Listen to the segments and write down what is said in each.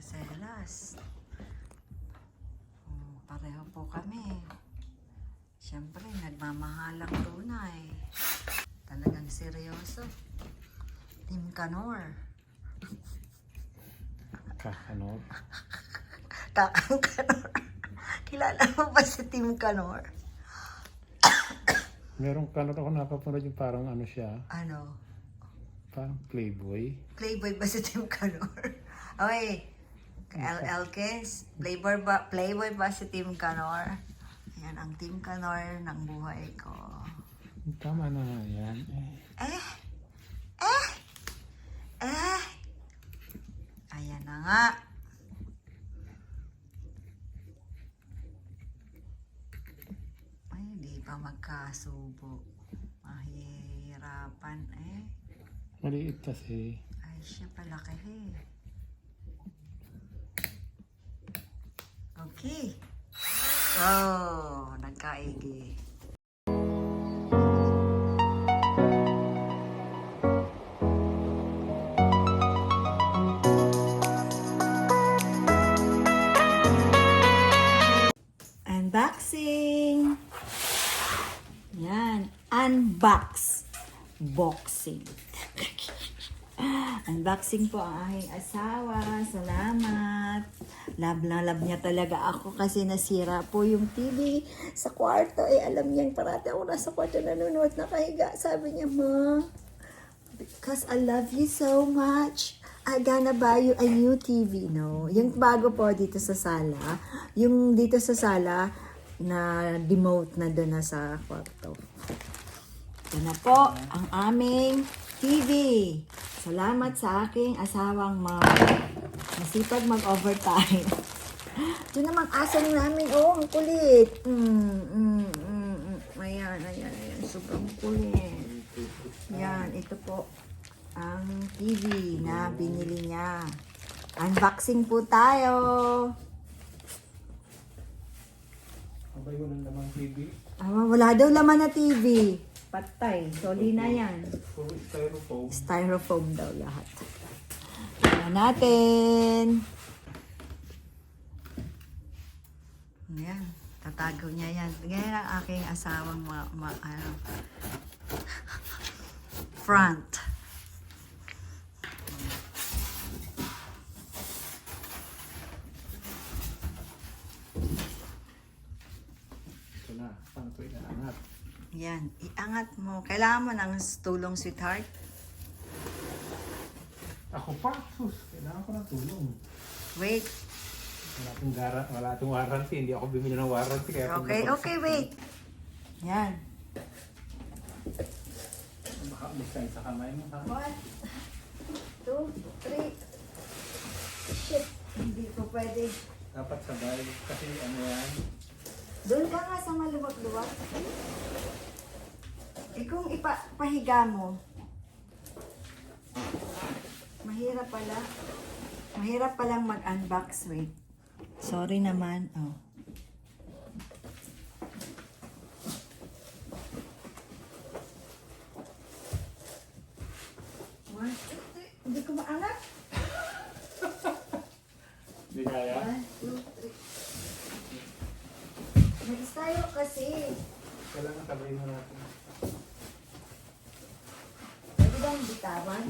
Roselas. Oh, pareho po kami. Siyempre, nagmamahalang tunay. Talagang seryoso. Team Canor. Kakano. Kakang Canor. Kilala mo ba si Team Canor? Meron kanot ako napapanood yung parang ano siya, Ano? parang playboy. Playboy ba si Team Canor? Okay. L. Elkins, Playboy ba, Playboy ba si Team Canor? Ayan ang Team Canor ng buhay ko. Tama na nga yan. Eh, Eh! Eh! Eh! Ayan na nga. Ay, di pa magkasubo. Mahirapan eh. maliit kasi. Ay, siya palaki eh. Okay. Oh, nagkaigi. Unboxing! Yan. Unbox. Boxing. Unboxing po ang aking asawa. Salamat. Love na love niya talaga ako kasi nasira po yung TV sa kwarto. Eh, alam niya parati ako nasa kwarto nanonood nakahiga. Sabi niya, Ma, because I love you so much. I gonna buy you a new TV, no? Yung bago po dito sa sala, yung dito sa sala, na demote na doon na sa kwarto. Ito na po ang aming TV. Salamat sa aking asawang ma masipag mag-overtime. Ito namang aso namin. Oh, ang kulit. Mm, mm, mm, mm. Ayan, ayan, ayan. Sobrang kulit. Yan, ito po ang TV na binili niya. Unboxing po tayo. Abay mo ng lamang TV. Ah, wala daw laman na TV. Patay. Soli na yan. Puro styrofoam. Styrofoam daw lahat. Tingnan natin. Ayan. Tatago niya yan. Ganyan ang aking asawang ma, ma, ano, front. Ito na. Paano ito inaangat? Yan. Iangat mo. Kailangan mo ng tulong, sweetheart. Ako pa. Sus, kailangan ko ng tulong. Wait. Wala akong, gara, wala akong warranty. Hindi ako bumili ng warranty. Kaya Okay, okay, wait. Yan. Baka umisan sa kamay mo. Ha? One, two, three. Shit. Hindi ko pwede. Dapat sabay. Kasi ano yan. Doon ka nga sa maluwag-luwag. Eh kung ipahiga mo, mahirap pala. Mahirap palang mag-unbox, wait. Sorry naman, oh. One, two, three. Hindi ko maangat. Hindi kaya. One, two, three. Nag-style kasi. Kailangan sabay mo natin. Bang bitawan?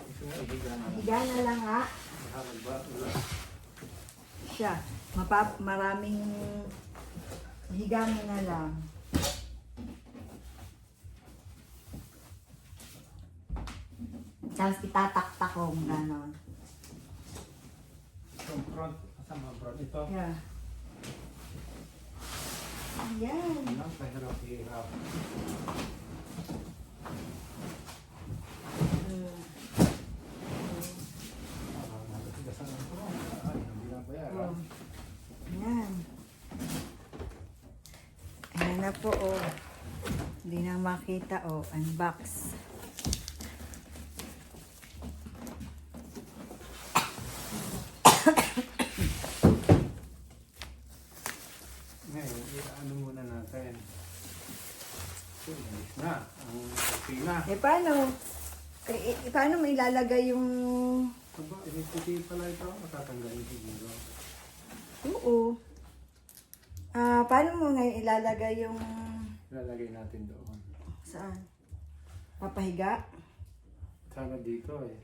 Gusto mo ibigan na. Higa na lang ha. Siya. Mapap maraming higa mo na lang. Tapos itataktak ko gano'n. Yung front. Ang front? Ito. Yeah. Ayan. Ang pahirap-hirap. Ayan. Ayan na po, oh. Hindi na makita, oh. Unbox. Ngayon, ano muna natin. Ito, alis na. Eh, paano? Eh, eh, paano mo ilalagay yung Aba, electricity pala ito. Matatanggalin siguro. Oo. Ah, paano mo ngayon ilalagay yung Lalagay natin doon. saan? Papahiga? Sana dito eh.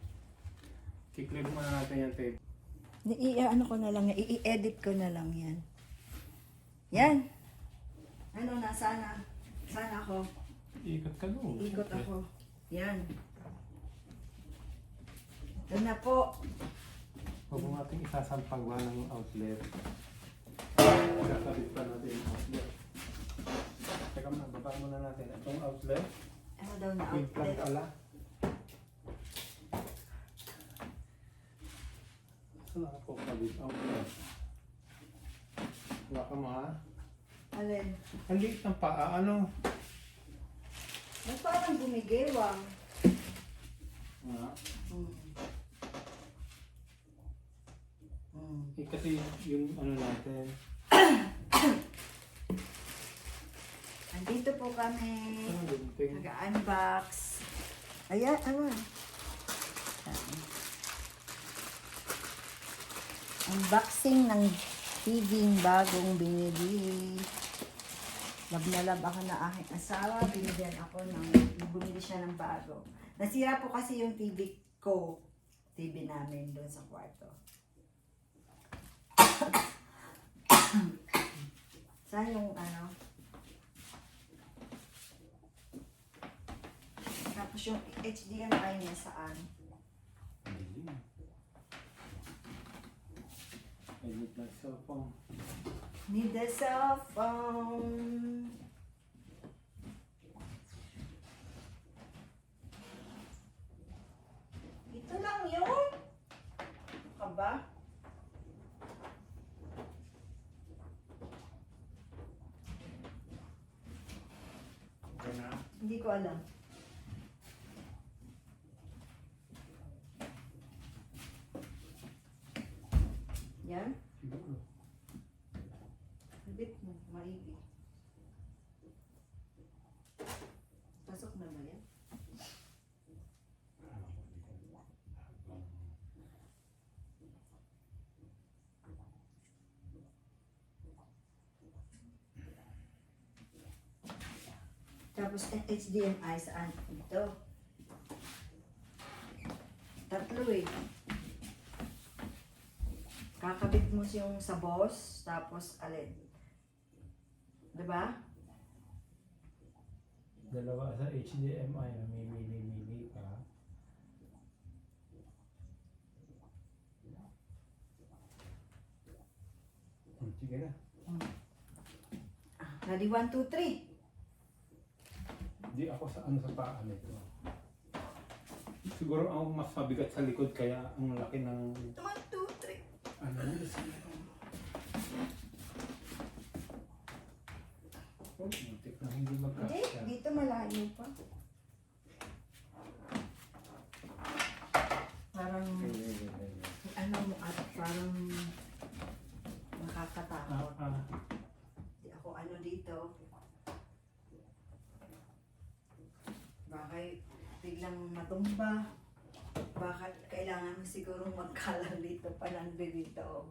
Kiklip muna natin yung tape. I, i- ano ko na lang, i-edit ko na lang yan. Yan. Ano na, sana. Sana ako. Ikot ka doon. Ikot ako. Yan. Ito na po. Huwag mo natin isasampagwa ng outlet. Kakabit pa natin yung outlet. Teka muna, baba muna natin. Itong outlet, Ano daw na outlet? pala. Saan ako kabit outlet? Wala ka mo ha? Alin? Ang liit ng paa, ano? Ba't parang gumigewang? Nga. Hmm. Hmm. Eh, kasi yung ano natin, Andito po kami. ano gunting? Nag-unbox. Ayan, ano. Unboxing ng TV bagong binili. Love na love ako na aking asawa. Binigyan ako ng, bumili siya ng bago. Nasira po kasi yung TV ko. TV namin doon sa kwarto. Saan yung ano? Tapos yung HDMI niya saan? Edit na cellphone. Need the cell phone. Ito lang yun? Ano Ka ba? Okay na? Hindi ko alam. Yan? Siguro. Tapos HDMI saan? Ito. Tatlo eh. Kakabit mo yung sa boss, tapos alin. Diba? Dalawa sa HDMI na may mili-mili pa. Hmm, sige na. Hmm. Ah, ready? 1, 2, 3. Hindi ako sa ano sa paa nito. Siguro ang mas mabigat sa likod kaya ang laki ng One, two, three. ano isa Oh, muntik na hindi Hindi, magkasya. dito malayo pa. Parang, ano mo at parang Ah, ah. Di ako ano dito. Baka biglang matumba. Baka kailangan mo sigurong magkalang dito pa ng dito.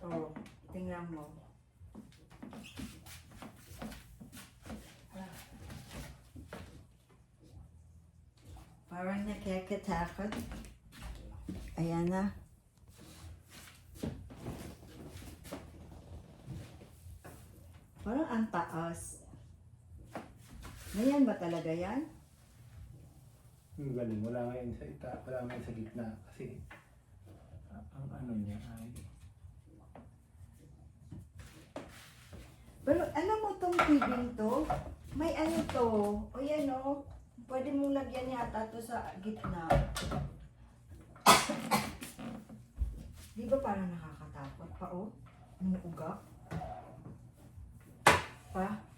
Oh, tingnan mo. Ah. Parang nakakatakot. Ayan na. Parang ang taas. Ganyan ba talaga yan? Yung galing, wala ngayon sa ita, wala ngayon sa gitna kasi ah, ang ano niya ay Pero alam mo tong tubig to, may ano to, o yan o, pwede mong lagyan yata to sa gitna. Di ba parang nakakatakot pa o? Yung uga? Pa?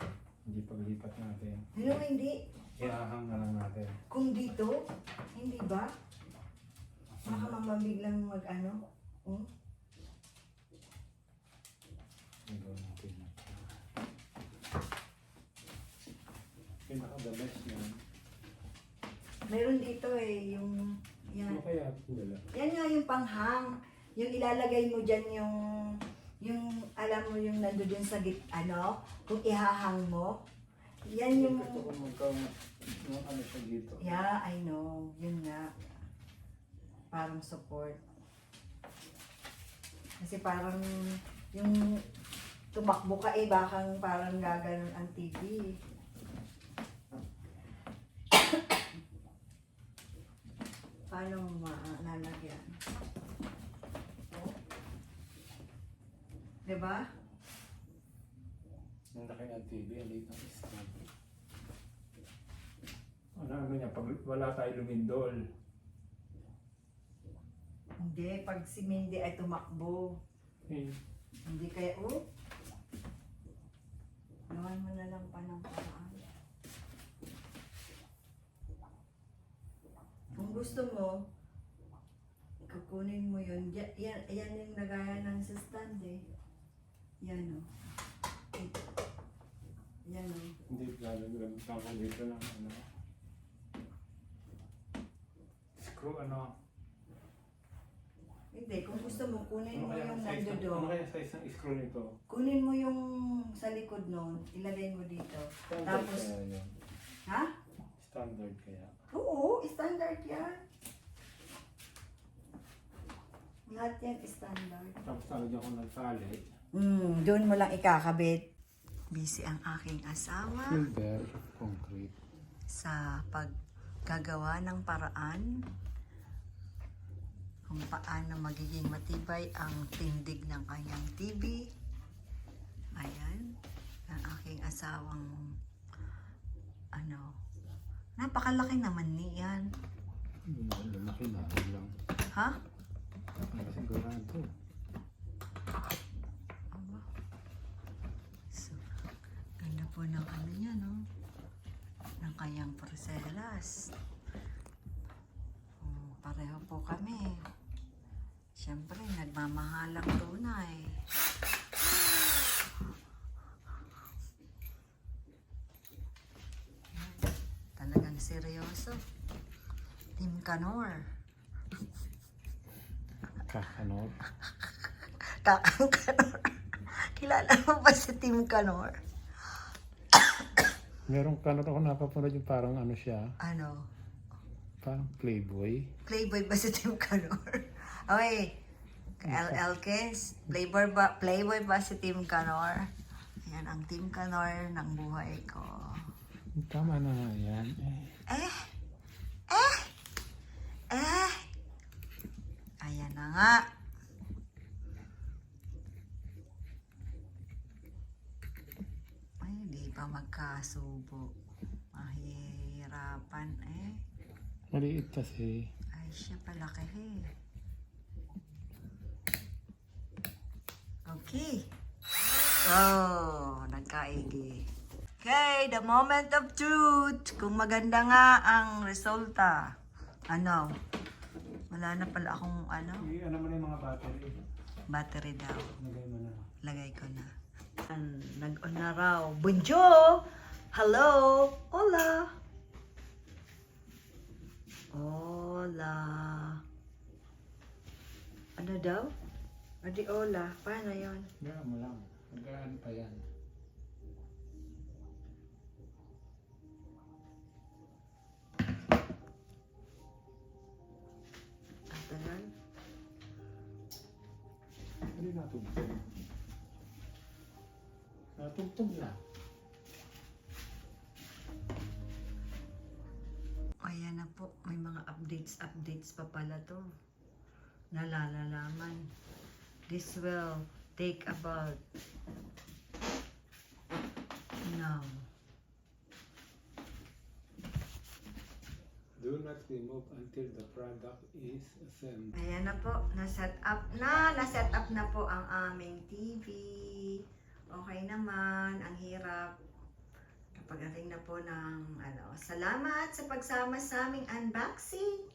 Hindi paglipat natin. Ano hindi? Ihahang na lang natin. Kung dito, hindi ba? Baka mamabiglang mag ano? Hmm? Gagawin natin. Pinaka the best yan. Meron dito eh, yung, yan. Ano kaya? Yan nga yung panghang. Yung ilalagay mo dyan yung, yung, alam mo yung nando dyan sa git, ano, kung ihahang mo. Yan yung, Gusto ko magkaroon ng ano siya dito. yeah, I know. Yun nga. Parang support. Kasi parang, yung tumakbo ka eh, bakang parang gaganon ang TV. Paano mo malalagyan? Oh. Diba? Ang laki ng TV, ang liit ng stand. Ano ano niya, pag wala tayo lumindol, Hindi, pag si Mindy ay tumakbo. eh, Hindi kaya, oh. Gawan mo na lang pa ng paraan. Kung gusto mo, kukunin mo yun. Yan, yan, yan yung nagaya ng sa stand eh. Yan o. Yan o. hindi lalagyan ako dito ng ano. Screw ano, Hindi, kung gusto mo, kunin ano mo kaya yung size ng, nandoon. ano kaya size ng screw nito? Kunin mo yung sa likod nun, ilagay mo dito. Standard Tapos- kaya yun. Ha? Standard kaya. Oo, standard yan. Lahat yan standard. Tapos talagyan ko ng tali. Mm, doon mo lang ikakabit. Busy ang aking asawa Silver, concrete. sa paggagawa ng paraan kung paano magiging matibay ang tindig ng kanyang TV. Ayan, ang aking asawang ano, napakalaki naman niyan. Hmm, na lang. Ha? Ano sigurado. Aba. So, ganda po ng ano niya, no? Ng kanyang porcelas. Oh, pareho po kami. Siyempre, nagmamahalang tunay. Yan. Talagang seryoso. Team Canor. Kakanot. Kakang Canor. Kilala mo ba si Team Canor? Meron kanot ako napapanood yung parang ano siya, Ano? parang playboy. Playboy ba si Tim Canor? Okay. Kay LL Kens, Playboy ba, Playboy ba si Tim Canor? Yan ang Tim Canor ng buhay ko. Tama na nga yan. Eh, Eh! Eh! Eh! Ayan na nga. Ay, di pa magkasubo. Mahirapan eh. maliit kasi. Ay, siya palaki eh. Okay. Oh, nagkaigi. Okay, the moment of truth. Kung maganda nga ang resulta. Ano? Wala na pala akong ano, ano mo na yung mga battery. battery daw. Nagay mo na. Lagay ko na. An, nag-on na raw. Bonjour! Hello! Hola! Hola! Ano daw? Adi hola. Paano yon? Gaya mo lang. Magaan pa yan. Ang tagal. Hindi natugtog. Natugtog na. Ayan na po. May mga updates, updates pa pala to. Nalalalaman. This will take about now. Do not remove until the product is assembled. Ayan na po, na-set up na, na-set up na po ang aming TV. Okay naman, ang hirap. Kapag na po ng ano, salamat sa pagsama sa aming unboxing.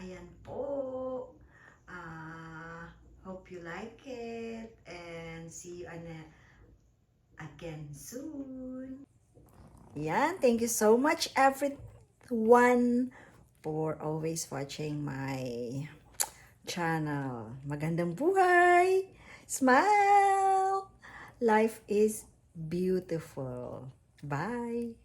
Ayan po. Ah, hope you like it and see you on a- again soon. Yan, thank you so much everyone for always watching my channel. Magandang buhay! Smile! Life is beautiful. Bye!